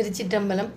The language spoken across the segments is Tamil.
திருச்சிற்றம்பலம்.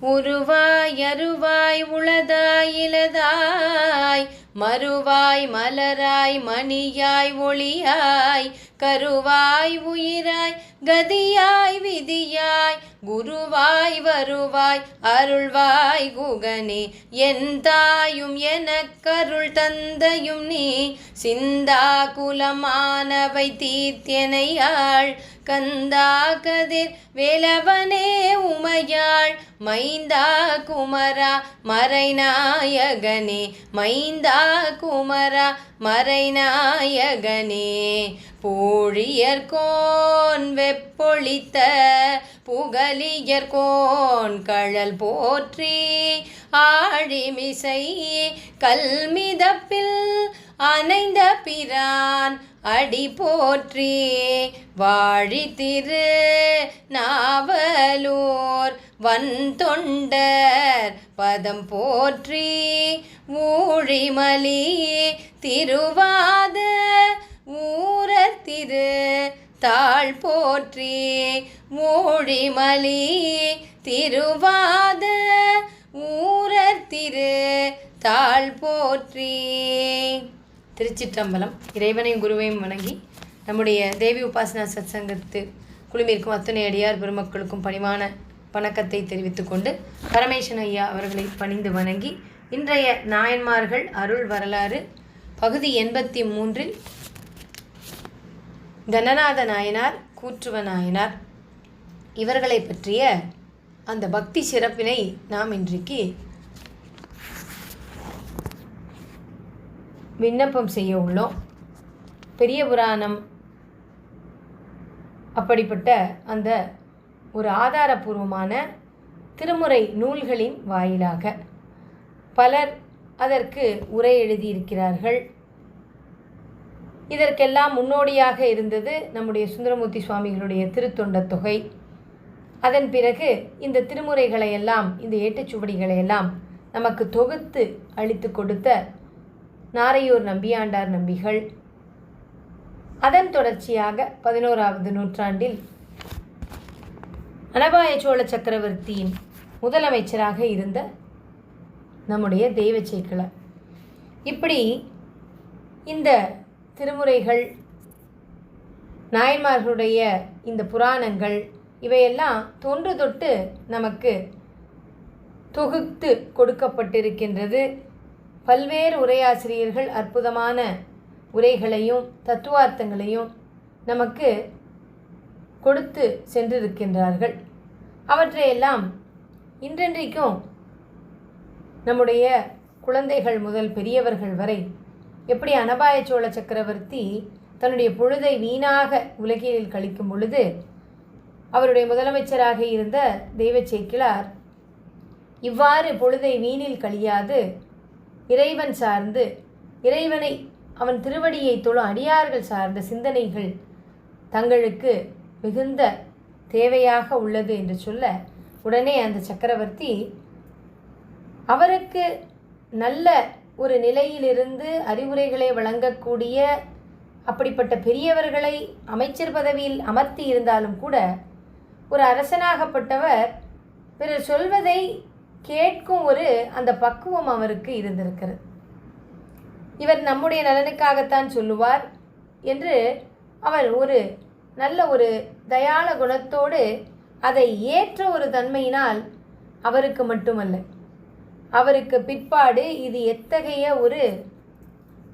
உருவாய் அருவாய் உளதாய் இலதாய் மறுவாய் மலராய் மணியாய் ஒளியாய் கருவாய் உயிராய் கதியாய் விதியாய் குருவாய் வருவாய் அருள்வாய் குகனே. என் தாயும் எனக்கருள் தந்தையும் நீ சிந்தா குலமானவை தீர்த்தெனையாள். கந்தா கதிர் வேலவனே உமையாள். மைந்தா குமரா மறைநாயகனே. மைந்தா குமரா மறைநாயகனே. பூழியர்கோன் வெப்பொழித்த புகலியர்கோன் கழல் போற்றி ஆழிமிசை கல்மிதப்பில் அணைந்த பிரான் அடி போற்றி வாழி திரு நாவலூர் வன்தொண்டர் பதம் போற்றி ஊழிமலி திருவாத ஊரத்திரு தாழ் போற்றி மூழிமலி திருவாத ஊரத்திரு தாழ் போற்றி. திருச்சிற்றம்பலம் இறைவனையும் குருவையும் வணங்கி நம்முடைய தேவி உபாசனா சத்சங்கத்து குழுமிற்கும் அத்துணை அடியார் பெருமக்களுக்கும் பணிவான வணக்கத்தை தெரிவித்துக்கொண்டு பரமேசன் ஐயா அவர்களை பணிந்து வணங்கி இன்றைய நாயன்மார்கள் அருள் வரலாறு பகுதி எண்பத்தி மூன்றில் கணநாத நாயனார் கூற்றுவ நாயனார் இவர்களை பற்றிய அந்த பக்தி சிறப்பினை நாம் இன்றைக்கு விண்ணப்பம் செய்ய உள்ளோம். பெரிய புராணம் அப்படிப்பட்ட அந்த ஒரு ஆதாரபூர்வமான திருமுறை நூல்களின் வாயிலாக பலர் அதற்கு உரை எழுதியிருக்கிறார்கள். இதற்கெல்லாம் முன்னோடியாக இருந்தது நம்முடைய சுந்தரமூர்த்தி சுவாமிகளுடைய திருத்தொண்ட தொகை. அதன் பிறகு இந்த திருமுறைகளை எல்லாம் இந்த ஏட்டுச்சுவடிகளை எல்லாம் நமக்கு தொகுத்து அளித்து கொடுத்த நாரையூர் நம்பியாண்டார் நம்பிகள். அதன் தொடர்ச்சியாக பதினோராவது நூற்றாண்டில் அனபாய சோழ சக்கரவர்த்தியின் முதலமைச்சராக இருந்த நம்முடைய தெய்வ இப்படி இந்த திருமுறைகள் நாயன்மார்களுடைய இந்த புராணங்கள் இவையெல்லாம் தொன்று தொட்டு நமக்கு தொகுத்து கொடுக்கப்பட்டிருக்கின்றது. பல்வேறு உரையாசிரியர்கள் அற்புதமான உரைகளையும் தத்துவார்த்தங்களையும் நமக்கு கொடுத்து சென்றிருக்கின்றார்கள். அவற்றையெல்லாம் இன்றென்றைக்கும் நம்முடைய குழந்தைகள் முதல் பெரியவர்கள் வரை எப்படி அனபாய சோழ சக்கரவர்த்தி தன்னுடைய பொழுதை வீணாக உலகில் கழிக்கும் பொழுது அவருடைய முதலமைச்சராக இருந்த தெய்வச்சேக்கிழார் இவ்வாறு பொழுதை வீணில் கழியாது. இறைவன் சார்ந்து இறைவனை அவன் திருவடியை தொழும் அடியார்கள் சார்ந்த சிந்தனைகள் தங்களுக்கு மிகுந்த தேவையாக உள்ளது என்று சொல்ல உடனே அந்த சக்கரவர்த்தி அவருக்கு நல்ல ஒரு நிலையிலிருந்து அறிவுரைகளை வழங்கக்கூடிய அப்படிப்பட்ட பெரியவர்களை அமைச்சர் பதவியில் அமர்த்தி இருந்தாலும் கூட ஒரு அரசனாகப்பட்டவர் பிறர் சொல்வதை கேட்கும் ஒரு அந்த பக்குவம் அவருக்கு இருந்திருக்கிறது. இவர் நம்முடைய நலனுக்காகத்தான் சொல்லுவார் என்று அவர் ஒரு நல்ல ஒரு தயாள குணத்தோடு அதை ஏற்ற ஒரு தன்மையினால் அவருக்கு மட்டுமல்ல அவருக்கு பிற்பாடு இது எத்தகைய ஒரு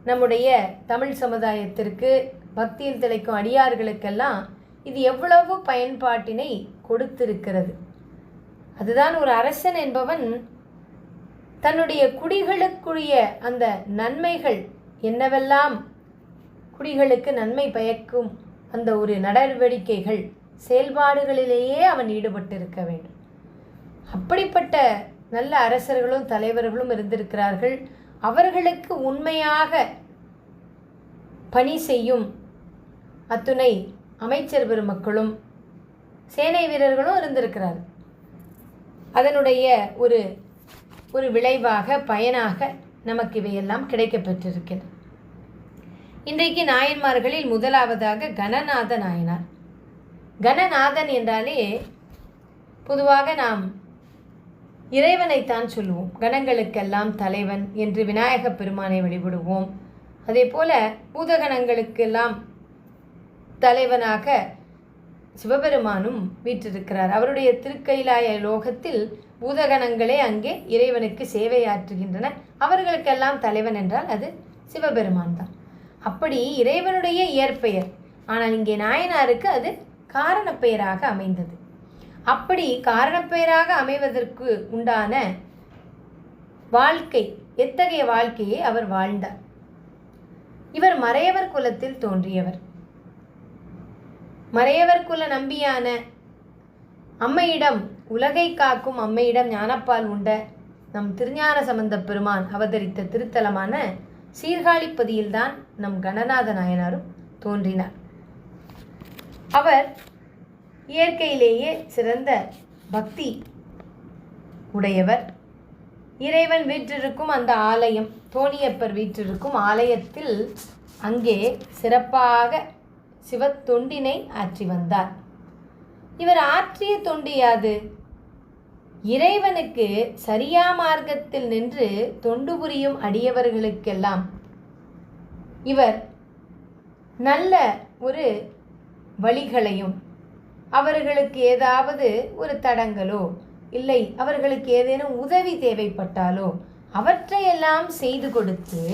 நம்முடைய தமிழ் சமுதாயத்திற்கு பக்தியில் திளைக்கும் அடியார்களுக்கெல்லாம் இது எவ்வளவு பயன்பாட்டினை கொடுத்திருக்கிறது. அதுதான் ஒரு அரசன் என்பவன் தன்னுடைய குடிகளுக்குரிய அந்த நன்மைகள் என்னவெல்லாம்? குடிகளுக்கு நன்மை பயக்கும் அந்த ஒரு நடவடிக்கைகள் செயல்பாடுகளிலேயே அவன் ஈடுபட்டிருக்க வேண்டும். அப்படிப்பட்ட நல்ல அரசர்களும் தலைவர்களும் இருந்திருக்கிறார்கள். அவர்களுக்கு உண்மையாக பணி செய்யும் அத்துணை அமைச்சர் பெருமக்களும் சேனை வீரர்களும் இருந்திருக்கிறார். அதனுடைய ஒரு ஒரு விளைவாக பயனாக நமக்கு இவையெல்லாம் கிடைக்கப்பெற்றிருக்கிறது. இன்றைக்கு நாயன்மார்களில் முதலாவதாக கணநாத நாயனார் கணநாதன் என்றாலே பொதுவாக நாம் இறைவனைத்தான் சொல்லுவோம். கணங்களுக்கெல்லாம் தலைவன் என்று விநாயகப் பெருமானை வழிபடுவோம். அதே போல பூதகணங்களுக்கெல்லாம் தலைவனாக சிவபெருமானும் வீற்றிருக்கிறார். அவருடைய திருக்கைலாய லோகத்தில் பூதகணங்களே அங்கே இறைவனுக்கு சேவையாற்றுகின்றன. அவர்களுக்கெல்லாம் தலைவன் என்றால் அது சிவபெருமான் தான். அப்படி இறைவனுடைய இயற்பெயர். ஆனால் இங்கே நாயனாருக்கு அது காரணப்பெயராக அமைந்தது. அப்படி காரணப்பெயராக அமைவதற்கு உண்டான வாழ்க்கை எத்தகைய வாழ்க்கையை அவர் வாழ்ந்தார்? இவர் மறையவர் குலத்தில் தோன்றியவர். மறையவர் குல நம்பியான அம்மையிடம் உலகை காக்கும் அம்மையிடம் ஞானப்பால் உண்ட நம் திருஞான சம்பந்த பெருமான் அவதரித்த திருத்தலமான சீர்காழிப்பதியில்தான் நம் கணநாத நாயனாரும் தோன்றினார். அவர் இயற்கையிலேயே சிறந்த பக்தி உடையவர். இறைவன் வீற்றிருக்கும் அந்த ஆலயம் தோணியப்பர் வீற்றிருக்கும் ஆலயத்தில் அங்கே சிறப்பாக சிவத்தொண்டினை ஆற்றி வந்தார். இவர் ஆற்றிய தொண்டு யாது? இறைவனுக்கு சரியா மார்க்கத்தில் நின்று தொண்டு புரியும் அடியவர்களுக்கெல்லாம். இவர் நல்ல ஒரு வழிகளையும் அவர்களுக்கு ஏதாவது ஒரு தடங்களோ இல்லை அவர்களுக்கு ஏதேனும் உதவி தேவைப்பட்டாலோ அவற்றையெல்லாம் செய்து கொடுத்து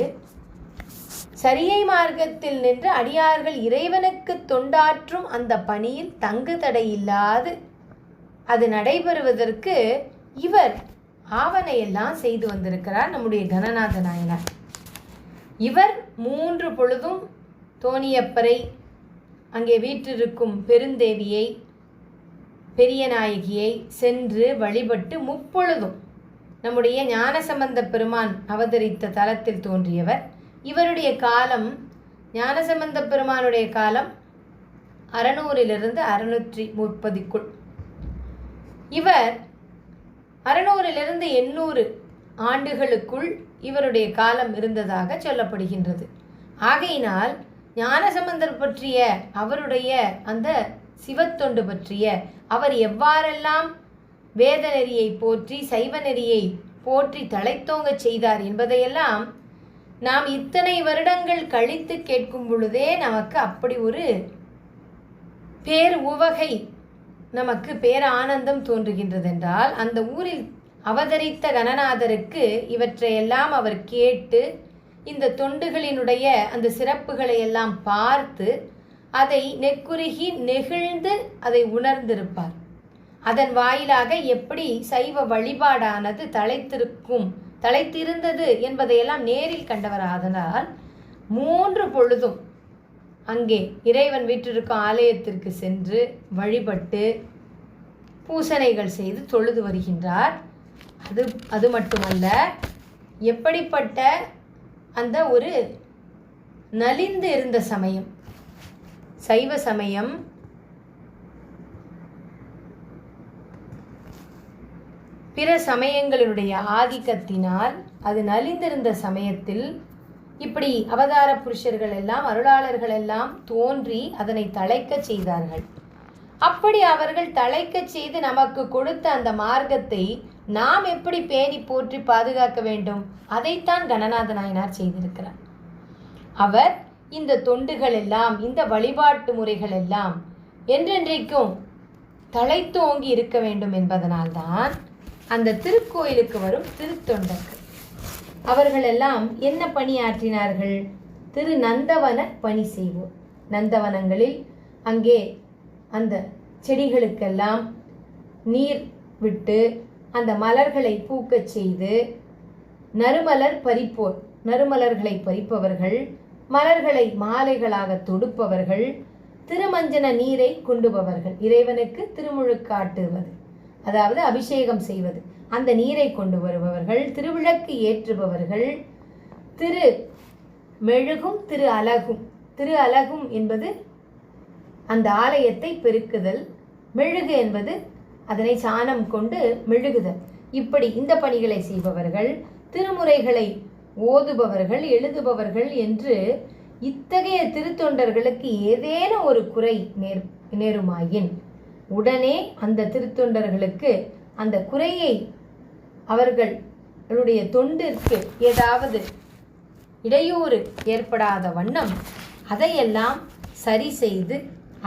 சரியை மார்க்கத்தில் நின்று அடியார்கள் இறைவனுக்கு தொண்டாற்றும் அந்த பணியில் தங்கு தடையில்லாது. அது நடைபெறுவதற்கு இவர் ஆவணையெல்லாம் செய்து வந்திருக்கிறார் நம்முடைய கணநாத நாயனார். இவர் மூன்று பொழுதும் தோணியப்பரை அங்கே வீற்றிருக்கும் பெருந்தேவியை பெரிய நாயகியை சென்று வழிபட்டு முப்பொழுதும் நம்முடைய ஞானசம்பந்த பெருமான் அவதரித்த தலத்தில் தோன்றியவர். இவருடைய காலம் ஞானசம்பந்த பெருமானுடைய காலம் அறநூறிலிருந்து அறுநூற்றி முப்பதுக்குள். இவர் அறுநூறிலிருந்து எண்ணூறு ஆண்டுகளுக்குள் இவருடைய காலம் இருந்ததாக சொல்லப்படுகின்றது. ஆகையினால் ஞானசம்பந்தர் பற்றிய அவருடைய அந்த சிவத்தொண்டு பற்றிய. அவர் எவ்வாறெல்லாம் வேத நெறியை போற்றி சைவ நெறியை போற்றி தலைத்தோங்கச் செய்தார் என்பதையெல்லாம் நாம் இத்தனை வருடங்கள் கழித்து கேட்கும் பொழுதே நமக்கு அப்படி ஒரு பேர் உவகை நமக்கு பேர் ஆனந்தம் தோன்றுகின்றதென்றால் அந்த ஊரில் அவதரித்த கணநாதருக்கு இவற்றையெல்லாம் அவர் கேட்டு இந்த தொண்டுகளினுடைய அந்த சிறப்புகளை எல்லாம் பார்த்து அதை நெக்குருகி நெகிழ்ந்து அதை உணர்ந்திருப்பார். அதன் வாயிலாக எப்படி சைவ வழிபாடானது தலைத்திருக்கும் தலைத்திருந்தது என்பதையெல்லாம் நேரில் கண்டவராதனால் மூன்று பொழுதும் அங்கே இறைவன் வீற்றிருக்கும் ஆலயத்திற்கு சென்று வழிபட்டு பூசணைகள் செய்து தொழுது வருகின்றார். அது அது மட்டுமல்ல எப்படிப்பட்ட அந்த ஒரு நலிந்து இருந்த சமயம் சைவ சமயம். பிற சமயங்களினுடைய ஆதிக்கத்தினால் அது நலிந்திருந்த சமயத்தில் இப்படி அவதார புருஷர்கள் எல்லாம் அருளாளர்கள் எல்லாம் தோன்றி அதனை தழைக்கச் செய்தார்கள். அப்படி அவர்கள் தழைக்கச் செய்து நமக்கு கொடுத்த அந்த மார்க்கத்தை நாம் எப்படி பேணி போற்றி பாதுகாக்க வேண்டும்? அதைத்தான் கணநாத நாயனார் செய்திருக்கிறார். அவர் இந்த தொண்டுகள் எல்லாம் இந்த வழிபாட்டு முறைகள் எல்லாம் என்றென்றைக்கும் தலைத்தோங்கி இருக்க வேண்டும் என்பதனால்தான் அந்த திருக்கோயிலுக்கு வரும் திருத்தொண்டர்கள். அவர்களெல்லாம் என்ன பணியாற்றினார்கள்? திரு நந்தவன பணி செய்வோர். நந்தவனங்களில் அங்கே அந்த செடிகளுக்கெல்லாம் நீர் விட்டு அந்த மலர்களை பூக்கச் செய்து நறுமலர் பறிப்போர் நறுமலர்களை பறிப்பவர்கள் மலர்களை மாலைகளாக தொடுப்பவர்கள் திருமஞ்சன நீரை கொண்டுபவர்கள். இறைவனுக்கு திருமுழுக்காட்டுவது அதாவது அபிஷேகம் செய்வது. அந்த நீரை கொண்டு வருபவர்கள் திருவிளக்கு ஏற்றுபவர்கள் திரு மெழுகும் திரு அலகும். திரு அலகும் என்பது அந்த ஆலயத்தை பெருக்குதல். மெழுகு என்பது அதனை சாணம் கொண்டு மெழுகுதல். இப்படி இந்த பணிகளை செய்பவர்கள் திருமுறைகளை ஓதுபவர்கள் எழுதுபவர்கள் என்று இத்தகைய திருத்தொண்டர்களுக்கு ஏதேனும் ஒரு குறை நேர் நேருமாயின். உடனே அந்த திருத்தொண்டர்களுக்கு அந்த குறையை அவர்களுடைய தொண்டிற்கு ஏதாவது இடையூறு ஏற்படாத வண்ணம் அதையெல்லாம் சரி செய்து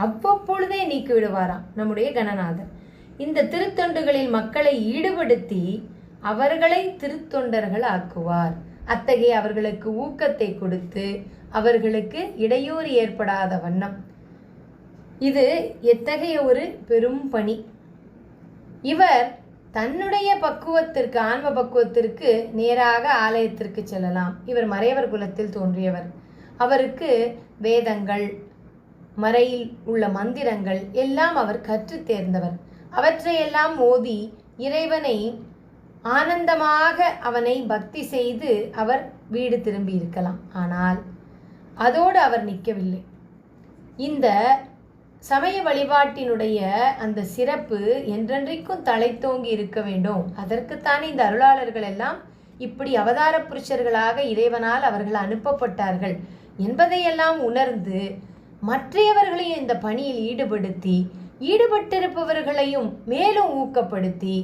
அவ்வப்பொழுதே நீக்கிவிடுவாராம் நம்முடைய கணநாதர். இந்த திருத்தொண்டுகளில் மக்களை ஈடுபடுத்தி அவர்களை திருத்தொண்டர்கள் ஆக்குவார் அத்தகைய அவர்களுக்கு ஊக்கத்தை கொடுத்து அவர்களுக்கு இடையூறு ஏற்படாத வண்ணம். இது எத்தகைய ஒரு பெரும் பணி. இவர் தன்னுடைய பக்குவத்திற்கு ஆன்ம பக்குவத்திற்கு நேராக ஆலயத்திற்கு செல்லலாம். இவர் மறையவர் குலத்தில் தோன்றியவர். அவருக்கு வேதங்கள் மறையில் உள்ள மந்திரங்கள் எல்லாம் அவர் கற்றுத் தேர்ந்தவர். அவற்றையெல்லாம் ஓதி இறைவனை ஆனந்தமாக அவனை பக்தி செய்து அவர் வீடு திரும்பி இருக்கலாம். ஆனால் அதோடு அவர் நிற்கவில்லை. இந்த சமய வழிபாட்டினுடைய அந்த சிறப்பு என்றென்றைக்கும் தலைத்தோங்கி இருக்க வேண்டும். அதற்குத்தானே இந்த அருளாளர்கள் எல்லாம் இப்படி அவதார புருஷர்களாக இறைவனால் அவர்கள் அனுப்பப்பட்டார்கள் என்பதையெல்லாம் உணர்ந்து மற்றையவர்களையும் இந்த பணியில் ஈடுபடுத்தி ஈடுபட்டிருப்பவர்களையும் மேலும் ஊக்கப்படுத்தி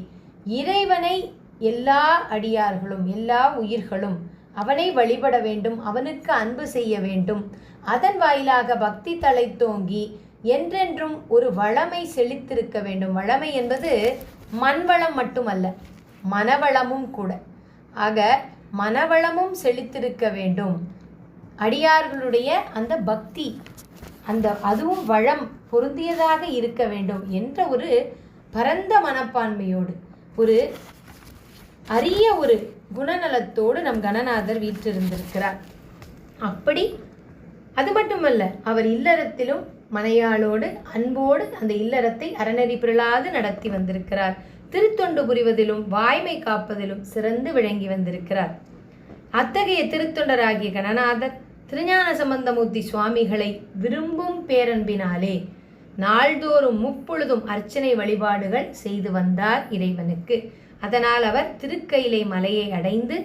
இறைவனை எல்லா அடியார்களும் எல்லா உயிர்களும் அவனை வழிபட வேண்டும் அவனுக்கு அன்பு செய்ய வேண்டும். அதன் வாயிலாக பக்தி தலை தோங்கி என்றென்றும் ஒரு வளமை செழித்திருக்க வேண்டும். வளமை என்பது மண்வளம் மட்டுமல்ல மனவளமும் கூட. ஆக மனவளமும் செழித்திருக்க வேண்டும். அடியார்களுடைய அந்த பக்தி அந்த அதுவும் வளம் பொருந்தியதாக இருக்க வேண்டும் என்ற ஒரு பரந்த மனப்பான்மையோடு ஒரு அரிய ஒரு குணநலத்தோடு நம் கணநாதர் வீற்றிருந்திருக்கிறார். அப்படி அது மட்டுமல்ல அவர் இல்லறத்திலும் மனையாளோடு அன்போடு அந்த இல்லறத்தை அறநெறி பிறளாது நடத்தி வந்திருக்கிறார். திருத்தொண்டு புரிவதிலும் வாய்மை காப்பதிலும் சிறந்து விளங்கி வந்திருக்கிறார். அத்தகைய திருத்தொண்டராகிய கணநாதர் திருஞான சம்பந்தமூர்த்தி சுவாமிகளை விரும்பும் பேரன்பினாலே நாள்தோறும் முப்பொழுதும் அர்ச்சனை வழிபாடுகள் செய்து வந்தார் இறைவனுக்கு. அதனால் அவர் திருக்கையிலை மலையை அடைந்து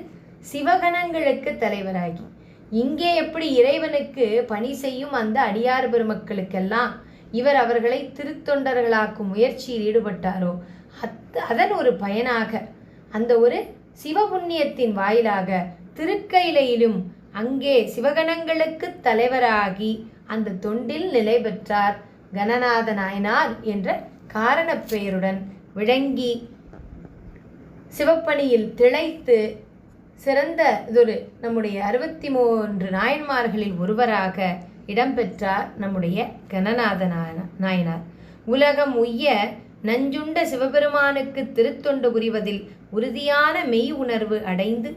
சிவகணங்களுக்கு தலைவராகி. இங்கே எப்படி இறைவனுக்கு பணி செய்யும் அந்த அடியார் பெருமக்களுக்கெல்லாம் இவர் அவர்களை திருத்தொண்டர்களாக்கும் முயற்சியில் ஈடுபட்டாரோ? அத் அதன் ஒரு பயனாக அந்த ஒரு சிவபுண்ணியத்தின் வாயிலாக திருக்கையிலையிலும் அங்கே சிவகணங்களுக்கு தலைவராகி அந்த தொண்டில் நிலை பெற்றார் கணநாத நாயனார் என்ற காரணப் பெயருடன் விளங்கி சிவப்பணியில் திளைத்து சிறந்த இதொரு நம்முடைய அறுபத்தி மூன்று நாயன்மார்களில் ஒருவராக இடம்பெற்றார் நம்முடைய கணநாத நாயனார். உலகம் உய்ய நஞ்சுண்ட சிவபெருமானுக்கு திருத்தொண்டு புரிவதில் உறுதியான மெய் உணர்வு அடைந்து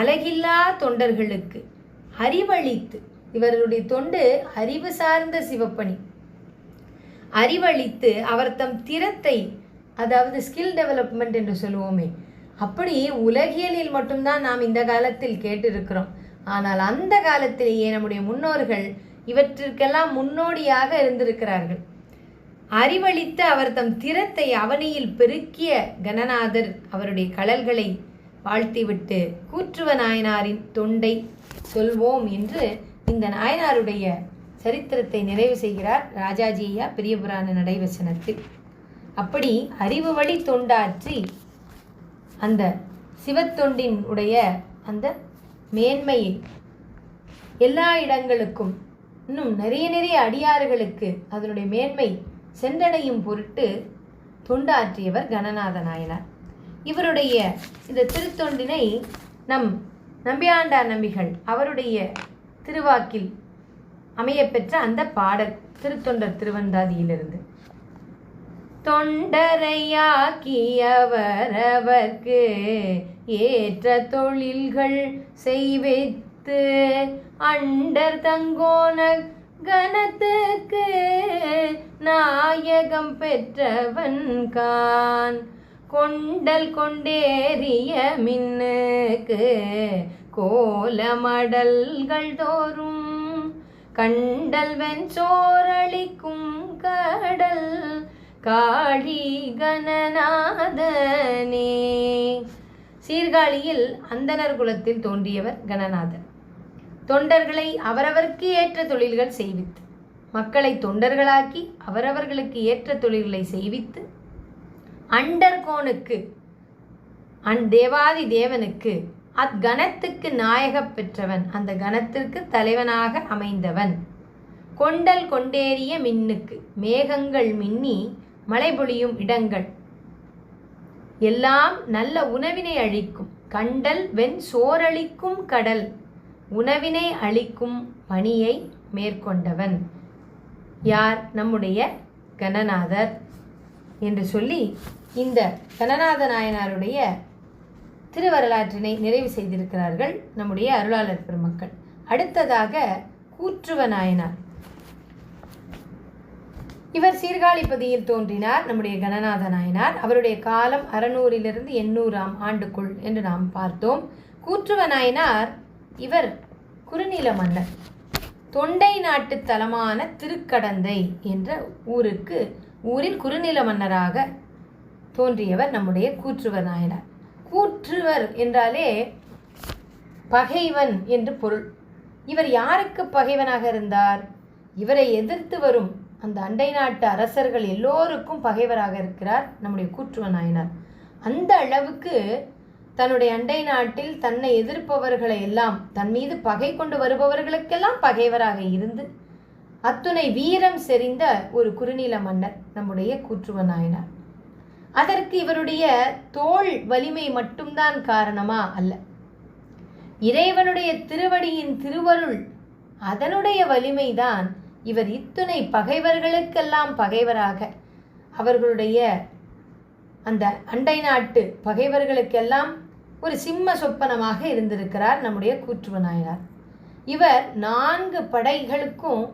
அழகில்லா தொண்டர்களுக்கு அறிவழித்து இவருடைய தொண்டு அறிவு சார்ந்த சிவப்பணி. அறிவழித்து அவர் தம் திறத்தை அதாவது ஸ்கில் டெவலப்மெண்ட் என்று சொல்லுவோமே. அப்படி உலகியலில் மட்டும்தான் நாம் இந்த காலத்தில் கேட்டிருக்கிறோம். ஆனால் அந்த காலத்திலேயே நம்முடைய முன்னோர்கள் இவற்றிற்கெல்லாம் முன்னோடியாக இருந்திருக்கிறார்கள். அறிவளித்து அவர் தம் திறத்தை அவனியில் பெருக்கிய கணநாதர் அவருடைய கடல்களை வாழ்த்திவிட்டு கூற்றுவ நாயனாரின் தொண்டை சொல்வோம் என்று இந்த நாயனாருடைய சரித்திரத்தை நிறைவு செய்கிறார் ராஜாஜி ஐயா பெரிய நடைவசனத்தில். அப்படி அறிவு வழி தொண்டாற்றி அந்த சிவத்தொண்டின் உடைய அந்த மேன்மையை எல்லா இடங்களுக்கும் இன்னும் நிறைய நிறைய அடியார்களுக்கு அதனுடைய மேன்மை சென்றடையும் பொருட்டு தொண்டாற்றியவர் கணநாத நாயனார் இவருடைய இந்த திருத்தொண்டினை நம் நம்பியாண்டார் நம்பிகள் அவருடைய திருவாக்கில் அமையப்பெற்ற அந்த பாடல் திருத்தொண்டர் திருவந்தாதியிலிருந்து. தொண்டரையாக்கியவரவர்க்கு ஏற்ற தொழில்கள் செய்வித்து அண்டர் தங்கோன கணத்துக்கு நாயகம் பெற்றவன் கான். கொண்டல் கொண்டேறிய மின்னுக்கு கோலமடல்கள் தோறும். கண்டல் வெஞ்சோரளிக்கும் கடல் காளி கணநாதனே. சீர்காழியில் அந்தணர் குலத்தில் தோன்றியவர் கணநாதன். தொண்டர்களை அவரவர்க்கு ஏற்ற தொழில்கள் செய்வித்து மக்களை தொண்டர்களாக்கி அவரவர்களுக்கு ஏற்ற தொழில்களை செய்வித்து அண்டர்கோனுக்கு அன் தேவாதி தேவனுக்கு அக்கணத்துக்கு நாயகப் பெற்றவன் அந்த கணத்திற்கு தலைவனாக அமைந்தவன். கொண்டல் கொண்டேறிய மின்னுக்கு மேகங்கள் மின்னி மழை பொழியும் இடங்கள். எல்லாம் நல்ல உணவினை அழிக்கும். கண்டல் வெண் சோரளிக்கும் கடல். உணவினை அளிக்கும் பணியை மேற்கொண்டவன். யார்? நம்முடைய கணநாதர் என்று சொல்லி இந்த கணநாத நாயனாருடைய திருவரலாற்றினை நிறைவு செய்திருக்கிறார்கள் நம்முடைய அருளாளர் பெருமக்கள். அடுத்ததாக கூற்றுவ நாயனார். இவர் சீர்காழிப்பதியில் தோன்றினார். நம்முடைய கணநாத நாயனார். அவருடைய காலம் அறநூறிலிருந்து எண்ணூறாம் ஆண்டுக்குள் என்று நாம் பார்த்தோம். கூற்றுவ நாயனார் இவர் குறுநில மன்னர். தொண்டை நாட்டு தலமான திருக்கடந்தை என்ற ஊருக்கு ஊரில் குறுநில மன்னராக தோன்றியவர் நம்முடைய கூற்றுவர் நாயனார். கூற்றுவர் என்றாலே பகைவன் என்று பொருள். இவர் யாருக்கு பகைவனாக இருந்தார்? இவரை எதிர்த்து வரும் அந்த அண்டை நாட்டு அரசர்கள் எல்லோருக்கும் பகைவராக இருக்கிறார் நம்முடைய கூற்றுவ நாயனார். அந்த அளவுக்கு தன்னுடைய அண்டை நாட்டில் தன்னை எதிர்ப்பவர்களை எல்லாம் தன் மீது பகை கொண்டு வருபவர்களுக்கெல்லாம் பகைவராக இருந்து அத்துணை வீரம் செறிந்த ஒரு குறுநில மன்னர் நம்முடைய கூற்றுவ நாயனார். அதற்கு இவருடைய தோல் வலிமை மட்டும்தான் காரணமா அல்ல. இறைவனுடைய திருவடியின் திருவருள் அதனுடைய வலிமைதான் இவர் இத்துணை பகைவர்களுக்கெல்லாம் பகைவராக. அவர்களுடைய அந்த அண்டை நாட்டு பகைவர்களுக்கெல்லாம் ஒரு சிம்ம சொப்பனமாக இருந்திருக்கிறார் நம்முடைய கூற்றுவ நாயனார். இவர் நான்கு படைகளுக்கும்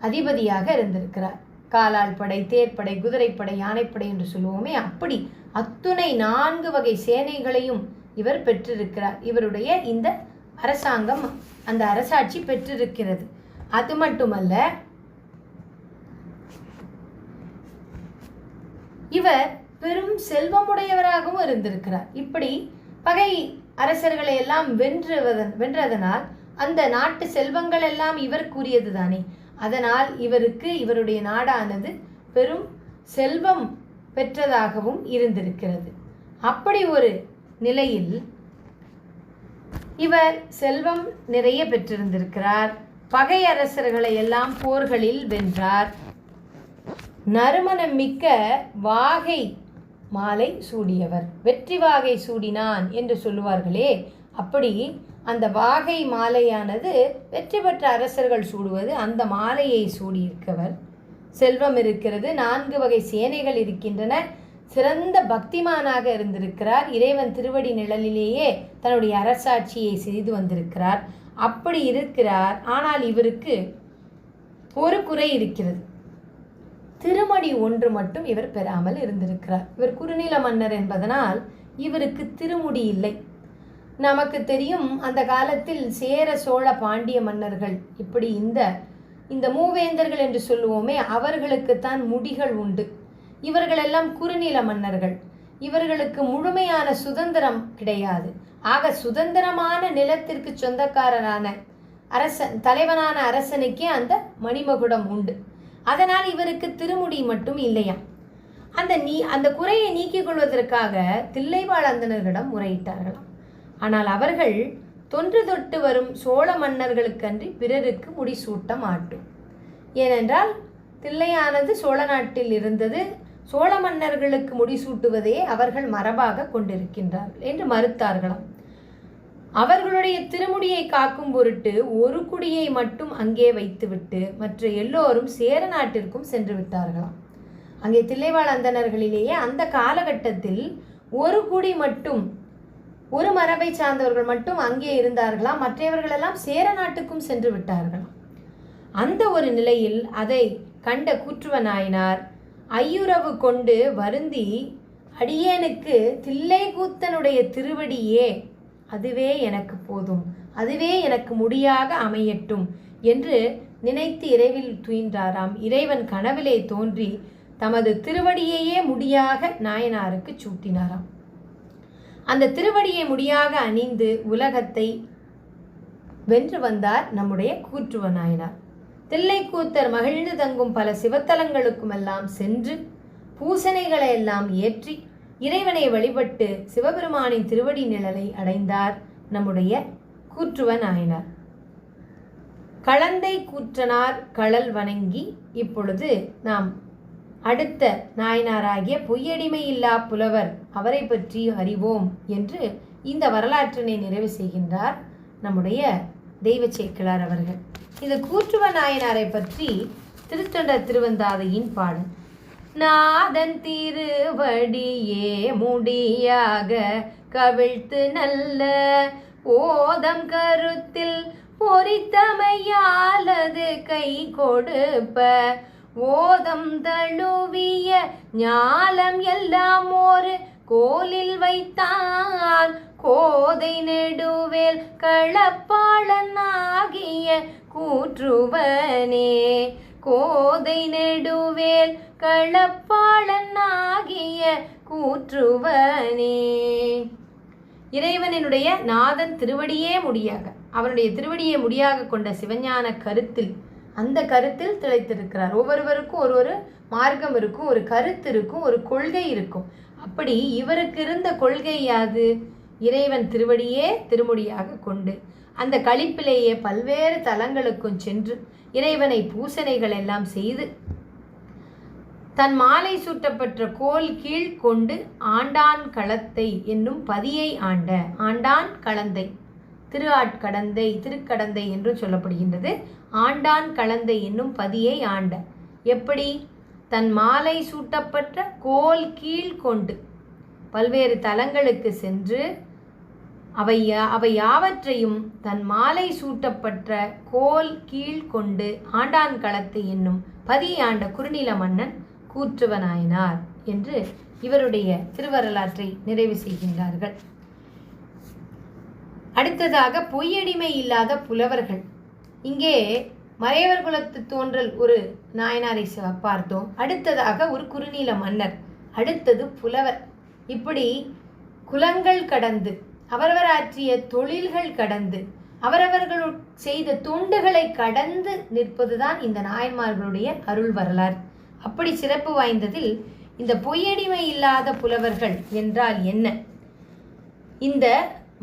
அதிபதியாக இருந்திருக்கிறார். காலால் படை தேர்ப்படை குதிரைப்படை யானைப்படை என்று சொல்லுவோமே அப்படி அத்துணை நான்கு வகை சேனைகளையும் இவர் பெற்றிருக்கிறார். இவருடைய இந்த அரசாங்கம் அந்த அரசாட்சி பெற்றிருக்கிறது. அது மட்டுமல்ல இவர் பெரும் செல்வமுடையவராகவும் இருந்திருக்கிறார். இப்படி பகை அரசர்களை எல்லாம் வென்றுவதன் வென்றதனால் அந்த நாட்டு செல்வங்கள் எல்லாம் கூறியது தானே. அதனால் இவருக்கு இவருடைய நாடானது பெரும் செல்வம் பெற்றதாகவும் இருந்திருக்கிறது. அப்படி ஒரு நிலையில் இவர் செல்வம் நிறைய பெற்றிருந்திருக்கிறார். பகை அரசர்களை எல்லாம் போர்களில் வென்றார். நறுமணம் மிக்க வாகை மாலை சூடியவர். வெற்றி வாகை சூடினான் என்று சொல்லுவார்களே அப்படி அந்த வாகை மாலையானது வெற்றி பெற்ற அரசர்கள் சூடுவது அந்த மாலையை சூடியிருக்கவர். செல்வம் இருக்கிறது நான்கு வகை சேனைகள் இருக்கின்றன. சிறந்த பக்திமானாக இருந்திருக்கிறார். இறைவன் திருவடி நிழலிலேயே தன்னுடைய அரசாட்சியை செய்து வந்திருக்கிறார். அப்படி இருக்கிறார். ஆனால் இவருக்கு ஒரு குறை இருக்கிறது. திருமடி ஒன்று மட்டும் இவர் பெறாமல் இருந்திருக்கிறார். இவர் குறுநில மன்னர் என்பதனால் இவருக்கு திருமுடி இல்லை. நமக்கு தெரியும் அந்த காலத்தில் சேர சோழ பாண்டிய மன்னர்கள் இப்படி இந்த இந்த மூவேந்தர்கள் என்று சொல்லுவோமே அவர்களுக்குத்தான் முடிகள் உண்டு. இவர்களெல்லாம் குறுநில மன்னர்கள். இவர்களுக்கு முழுமையான சுதந்திரம் கிடையாது. ஆக சுதந்திரமான நிலத்திற்கு சொந்தக்காரரான அரசன் தலைவனான அரசனுக்கே அந்த மணிமகுடம் உண்டு. அதனால் இவருக்கு திருமுடி மட்டும் இல்லையா? அந்த நீ அந்த குறையை நீக்கிக் கொள்வதற்காக தில்லைவாழந்தனர்களிடம் முறையிட்டார்களாம். ஆனால் அவர்கள் தொன்று தொட்டு வரும் சோழ மன்னர்களுக்கன்றி பிறருக்கு முடிசூட்ட மாட்டோம். ஏனென்றால் தில்லையானது சோழ நாட்டில் இருந்தது. சோழ மன்னர்களுக்கு முடிசூட்டுவதே அவர்கள் மரபாக கொண்டிருக்கின்றார்கள் என்று மறுத்தார்களாம். அவர்களுடைய திருமுடியை காக்கும் பொருட்டு ஒரு குடியை மட்டும் அங்கே வைத்துவிட்டு மற்ற எல்லோரும் சேர நாட்டிற்கும் சென்று விட்டார்களாம். அங்கே தில்லைவாழ் அந்தணர்களிலேயே அந்த காலகட்டத்தில் ஒரு குடி மட்டும் ஒரு மரபை சார்ந்தவர்கள் மட்டும் அங்கே இருந்தார்களாம். மற்றவர்களெல்லாம் சேர நாட்டுக்கும் சென்று விட்டார்களாம். அந்த ஒரு நிலையில் அதை கண்ட கூற்றுவ நாயனார் ஐயுறவு கொண்டு வருந்தி அடியேனுக்கு தில்லைகூத்தனுடைய திருவடியே அதுவே எனக்கு போதும் அதுவே எனக்கு முடியாக அமையட்டும் என்று நினைத்து இறைவில் துயின்றாராம். இறைவன் கனவிலே தோன்றி தமது திருவடியையே முடியாக நாயனாருக்கு சூட்டினாராம். அந்த திருவடியை முடியாக அணிந்து உலகத்தை வென்று வந்தார் நம்முடைய கூற்றுவ நாயனார். தில்லைக்கூத்தர் மகிழ்ந்து தங்கும் பல சிவத்தலங்களுக்குமெல்லாம் சென்று பூசணைகளை எல்லாம் ஏற்றி இறைவனை வழிபட்டு சிவபெருமானின் திருவடி நிழலை அடைந்தார் நம்முடைய கூற்றுவ நாயனார் களந்தை கூற்றனார் களல் வணங்கி இப்பொழுது நாம் அடுத்த நாயனாராகிய பொய்யடிமை இல்லா புலவர் அவரை பற்றி அறிவோம் என்று இந்த வரலாற்றினை நிறைவு செய்கின்றார் நம்முடைய தெய்வ அவர்கள். இந்த கூற்றுவ நாயனாரை பற்றி திருத்தொண்ட திருவந்தாதையின் பாடல். நாதன் திருவடியே முடியாக கவிழ்த்து நல்ல ஓதம் கருத்தில் பொறித்தமையாலது கை கொடுப்ப. ஓதம் தழுவிய ஞாலம் எல்லாம் ஒரு கோலில் வைத்தான் கோதை நெடுவேல் களப்பாளனாகிய கூற்றுவனே. கோதை நெடுவேல் களப்பாளனாகிய கூற்றுவனே. இறைவனினுடைய நாதன் திருவடியே முடியாக அவனுடைய திருவடியை முடியாக கொண்ட சிவஞான கருத்தில் அந்த கருத்தில் திளைத்திருக்கிறார். ஒவ்வொருவருக்கும் ஒரு ஒரு மார்க்கம் இருக்கும் ஒரு கருத்து இருக்கும் ஒரு கொள்கை இருக்கும். அப்படி இவருக்கு இருந்த கொள்கை யாது? இறைவன் திருவடியே திருமுடியாக கொண்டு. அந்த களிப்பிலேயே பல்வேறு தலங்களுக்கும் சென்று இறைவனை பூசணைகள் எல்லாம் செய்து தன் மாலை சூட்டப்பெற்ற கோல் கீழ் கொண்டு ஆண்டான் களத்தை என்னும் பதியை ஆண்ட. ஆண்டான் களந்தை திரு ஆட்கடந்தை திருக்கடந்தை என்று சொல்லப்படுகின்றது. ஆண்டான் களந்தை என்னும் பதியை ஆண்ட. எப்படி? தன் மாலை சூட்டப்பட்ட கோல் கீழ் கொண்டு பல்வேறு தலங்களுக்கு சென்று அவை அவை யாவற்றையும் தன் மாலை சூட்டப்பட்ட கோல் கீழ் கொண்டு ஆண்டான் களத்து என்னும் பதியாண்ட குறுநில மன்னன் கூற்றுவனாயினார் என்று இவருடைய திருவரலாற்றை நிறைவு செய்கின்றார்கள். அடுத்ததாக பொய்யடிமை இல்லாத புலவர்கள். இங்கே மறையவர் குலத்து தோன்றல் ஒரு நாயனாரை ச- பார்த்தோம். அடுத்ததாக ஒரு குறுநில மன்னர் அடுத்தது புலவர். இப்படி குலங்கள் கடந்து அவரவர் ஆற்றிய தொழில்கள் கடந்து அவரவர்கள் செய்த தொண்டுகளை கடந்து நிற்பதுதான் இந்த நாயன்மார்களுடைய அருள் வரலாறு. அப்படி சிறப்பு வாய்ந்ததில் இந்த பொய்யடிமை இல்லாத புலவர்கள் என்றால் என்ன? இந்த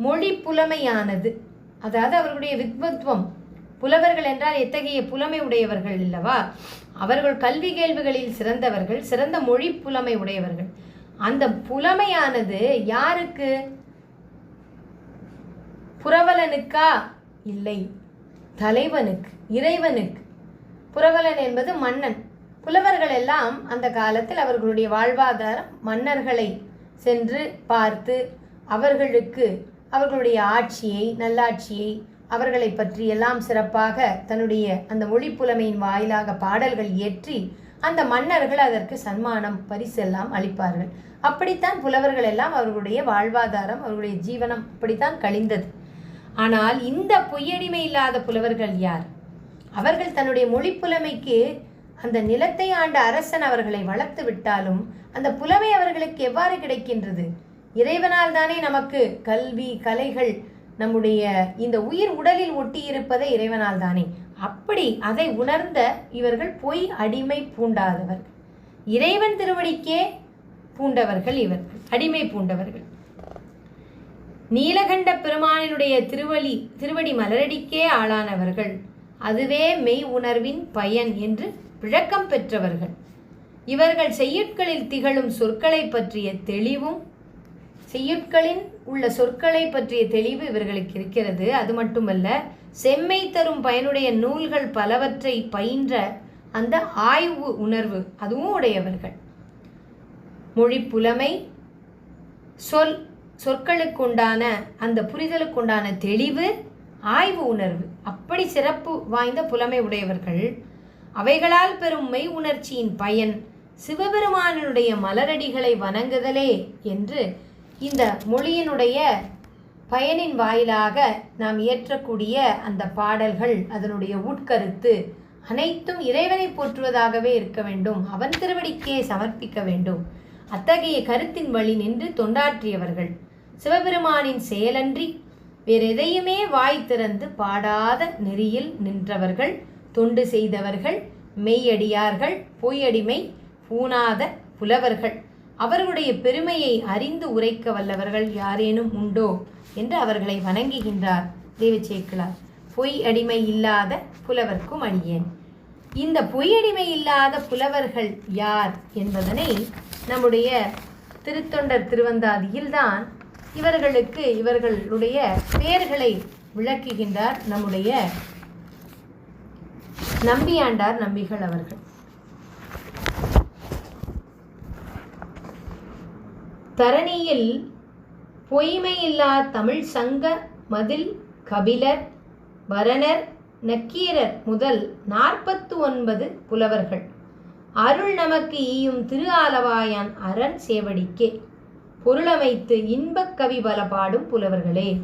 மொழி புலமையானது அதாவது அவர்களுடைய வித்வத்வம் புலவர்கள் என்றால் எத்தகைய புலமை உடையவர்கள் அல்லவா அவர்கள் கல்வி கேள்விகளில் சிறந்தவர்கள் சிறந்த மொழி புலமை உடையவர்கள். அந்த புலமையானது யாருக்கு? புரவலனுக்கா? இல்லை. தலைவனுக்கு இறைவனுக்கு. புரவலன் என்பது மன்னன். புலவர்கள் எல்லாம் அந்த காலத்தில் அவர்களுடைய வாழ்வாதாரம் மன்னர்களை சென்று பார்த்து அவர்களுக்கு அவர்களுடைய ஆட்சியை நல்லாட்சியை அவர்களை பற்றி எல்லாம் சிறப்பாக தன்னுடைய அந்த மொழி புலமையின் வாயிலாக பாடல்கள் இயற்றி அந்த மன்னர்கள் அதற்கு சன்மானம் பரிசெல்லாம் அளிப்பார்கள். அப்படித்தான் புலவர்கள் எல்லாம் அவர்களுடைய வாழ்வாதாரம் அவர்களுடைய ஜீவனம் அப்படித்தான் கழிந்தது. ஆனால் இந்த பொய்யடிமை இல்லாத புலவர்கள் யார்? அவர்கள் தன்னுடைய மொழி புலமைக்கு அந்த நிலத்தை ஆண்ட அரசன் அவர்களை வளர்த்து விட்டாலும் அந்த புலமை அவர்களுக்கு எவ்வாறு கிடைக்கின்றது? இறைவனால் தானே நமக்கு கல்வி கலைகள் நம்முடைய இந்த உயிர் உடலில் ஒட்டி இருப்பதை இறைவனால் தானே. அப்படி அதை உணர்ந்த இவர்கள் பொய் அடிமை பூண்டாதவர்கள். இறைவன் திருவடிக்கே பூண்டவர்கள் இவர்கள். அடிமை பூண்டவர்கள். நீலகண்ட பெருமானினுடைய திருவடி திருவடி மலரடிக்கே ஆளானவர்கள். அதுவே மெய் உணர்வின் பயன் என்று விளக்கம் பெற்றவர்கள். இவர்கள் செய்யுட்களில் திகழும் சொற்களை பற்றிய தெளிவும் செய்யுட்களின் உள்ள சொற்களை பற்றிய தெளிவு இவர்களுக்கு இருக்கிறது. அது மட்டுமல்ல செம்மை தரும் பயனுடைய நூல்கள் பலவற்றை பயின்ற அந்த ஆய்வு உணர்வு அதுவும் உடையவர்கள். மொழி புலமை சொல் சொற்களுக்குண்டான அந்த புரிதலுக்குண்டான தெளிவு ஆய்வு உணர்வு. அப்படி சிறப்பு வாய்ந்த புலமை உடையவர்கள் அவைகளால் பெறும் மெய் உணர்ச்சியின் பயன் சிவபெருமானினுடைய மலரடிகளை வணங்குதலே என்று இந்த மொழியினுடைய பயனின் வாயிலாக நாம் இயற்றக்கூடிய அந்த பாடல்கள் அதனுடைய உட்கருத்து அனைத்தும் இறைவனை போற்றுவதாகவே இருக்க வேண்டும். அவன் திருவடிக்கே சமர்ப்பிக்க வேண்டும். அத்தகைய கருத்தின் வழி நின்று தொண்டாற்றியவர்கள். சிவபெருமானின் செயலன்றி வேறெதையுமே வாய் திறந்து பாடாத நெறியில் நின்றவர்கள் தொண்டு செய்தவர்கள் மெய்யடியார்கள் பொய்யடிமை பூணாத புலவர்கள். அவர்களுடைய பெருமையை அறிந்து உரைக்க வல்லவர்கள் யாரேனும் உண்டோ என்று அவர்களை வணங்குகின்றார் தேவச்சேக்கிழார் பொய் அடிமை இல்லாத புலவர்க்கும் அடியேன். இந்த பொய்யடிமை இல்லாத புலவர்கள் யார் என்பதனை நம்முடைய திருத்தொண்டர் திருவந்தாதியில்தான் இவர்களுக்கு இவர்களுடைய பெயர்களை விளக்குகின்றார் நம்முடைய நம்பியாண்டார் நம்பிகள் அவர்கள். தரணியில் பொய்மையில்லா தமிழ் சங்க மதில் கபிலர் வரணர் நக்கீரர் முதல் நாற்பத்து ஒன்பது புலவர்கள். அருள் நமக்கு ஈயும் திரு ஆலவாயான் அரண் சேவடிக்கே. பொருளமைத்து இன்பக் கவி பல பாடும் புலவர்களே.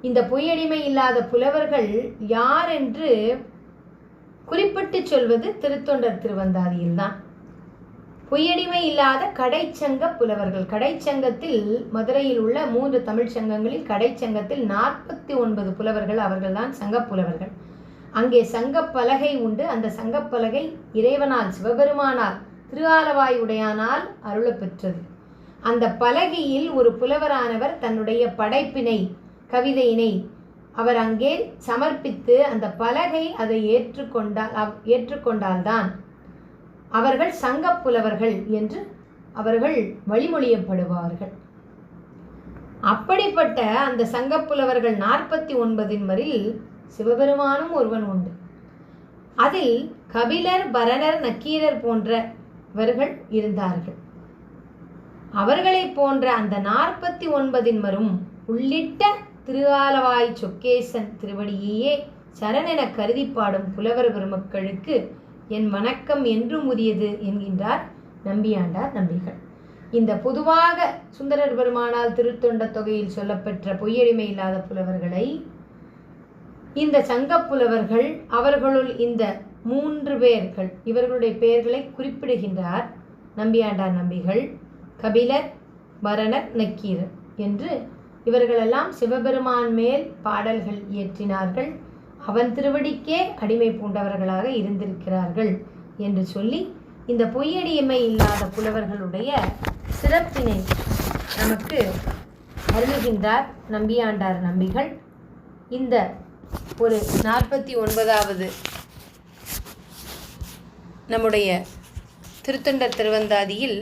இந்த பொய்யடிமை இல்லாத புலவர்கள் யார் என்று குறிப்பிட்டு சொல்வது திருத்தொண்டர் திருவந்தாதியில்தான். பொய்யடிமை இல்லாத கடைச்சங்க புலவர்கள். கடைச்சங்கத்தில் மதுரையில் உள்ள மூன்று தமிழ்ச் சங்கங்களில் கடைச்சங்கத்தில் நாற்பத்தி ஒன்பது புலவர்கள் அவர்கள்தான் சங்கப் புலவர்கள். அங்கே சங்க பலகை உண்டு. அந்த சங்கப் பலகை இறைவனால் சிவபெருமானால் திருவாலவாயுடையானால் உடையானால் அருளப் பெற்றது. அந்த பலகையில் ஒரு புலவரானவர் தன்னுடைய படைப்பினை கவிதையினை அவர் அங்கே சமர்ப்பித்து அந்த பலகை அதை ஏற்றுக்கொண்டால் அவ்- ஏற்றுக்கொண்டால்தான் அவர்கள் சங்கப் புலவர்கள் என்று அவர்கள் வழிமொழியப்படுவார்கள். அப்படிப்பட்ட அந்த சங்கப் புலவர்கள் நாற்பத்தி ஒன்பதின் வரில் சிவபெருமானும் ஒருவன் உண்டு. அதில் கபிலர் பரணர் நக்கீரர் போன்றவர்கள் இருந்தார்கள். அவர்களைப் போன்ற அந்த நாற்பத்தி ஒன்பதின்மரும் உள்ளிட்ட திருவாலவாய் சொக்கேசன் திருவடியையே சரணென கருதி பாடும் புலவர் பெருமக்களுக்கு என் வணக்கம் என்றும் உரியது என்கின்றார் நம்பியாண்டார் நம்பிகள். இந்த பொதுவாக சுந்தரர் பெருமானால் திருத்தொண்ட தொகையில் சொல்லப்பெற்ற பொய்யடிமை இல்லாத புலவர்களை இந்த சங்கப் புலவர்கள் அவர்களுள் இந்த மூன்று பேர்கள் இவர்களுடைய பெயர்களை குறிப்பிடுகின்றார் நம்பியாண்டார் நம்பிகள். கபிலர் பரணர் நக்கீரர் என்று இவர்களெல்லாம் சிவபெருமான் மேல் பாடல்கள் இயற்றினார்கள். அவன் திருவடிக்கே அடிமை பூண்டவர்களாக இருந்திருக்கிறார்கள் என்று சொல்லி இந்த பொய்யடிமை இல்லாத புலவர்களுடைய சிறப்பினை நமக்கு அருளுகின்றார் நம்பியாண்டார் நம்பிகள். இந்த ஒரு நாற்பத்தி ஒன்பதாவது நம்முடைய திருத்தொண்டர் திருவந்தாதியில்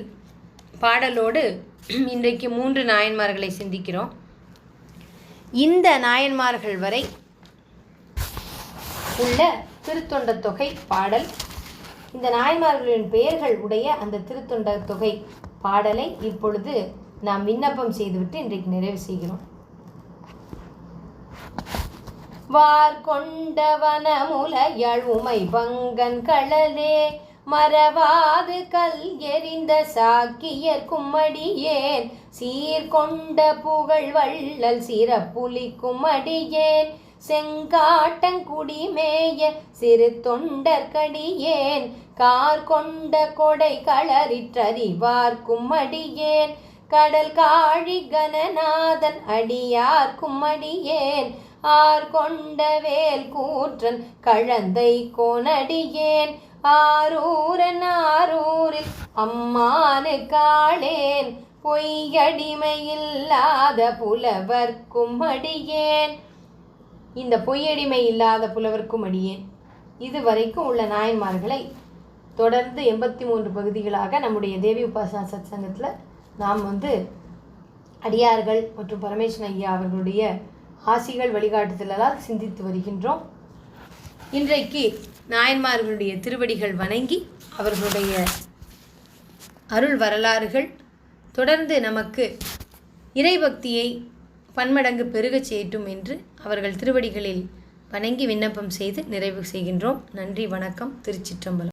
பாடலோடு இன்றைக்கு மூன்று நாயன்மார்களை சிந்திக்கிறோம். இந்த நாயன்மார்கள் வரை உள்ள திருத்தொண்ட தொகை பாடல் இந்த நாயன்மார்களின் பெயர்கள் உடைய அந்த திருத்தொண்ட தொகை பாடலை இப்பொழுது நாம் விண்ணப்பம் செய்துவிட்டு இன்றைக்கு நிறைவு செய்கிறோம். வார் கொண்டவன முலையள் உமை பங்கன் கடலே மறவாது கல் எறிந்த சாக்கியர் கும்மடியேன். சீர்கொண்ட புகழ் வள்ளல் சிறப்புலி கும்மடியேன். செங்காட்டங்குடி மேய சிறு தொண்டர்கடியேன் கார் கொண்ட கொடை களறிற்றறிவார் கும்மடியேன். கடல் காழி கணநாதன் அடியார் கும்மடியேன். ஆர் கொண்ட வேல் கூற்றன் கழந்தை கோனடியேன். ஆரூரன் ஆரூரில் அம்மானு காளேன் பொய்யடிமையில்லாத புலவர்க்கும் அடியேன். இந்த பொய்யடிமை இல்லாத புலவர்க்கும் அடியேன். இதுவரைக்கும் உள்ள நாயன்மார்களை தொடர்ந்து எண்பத்தி மூன்று பகுதிகளாக நம்முடைய தேவி உபாசனா சத் சங்கத்தில் நாம் வந்து அடியார்கள் மற்றும் பரமேஸ்வரன் ஐயா அவர்களுடைய ஆசிகள் வழிகாட்டுதலால் சிந்தித்து வருகின்றோம். இன்றைக்கு நாயன்மார்களுடைய திருவடிகள் வணங்கி அவர்களுடைய அருள் வரலாறுகள் தொடர்ந்து நமக்கு இறைபக்தியை பன்மடங்கு பெருகச் செய்யட்டும் என்று அவர்கள் திருவடிகளில் வணங்கி விண்ணப்பம் செய்து நிறைவு செய்கின்றோம். நன்றி வணக்கம். திருச்சிற்றம்பலம்.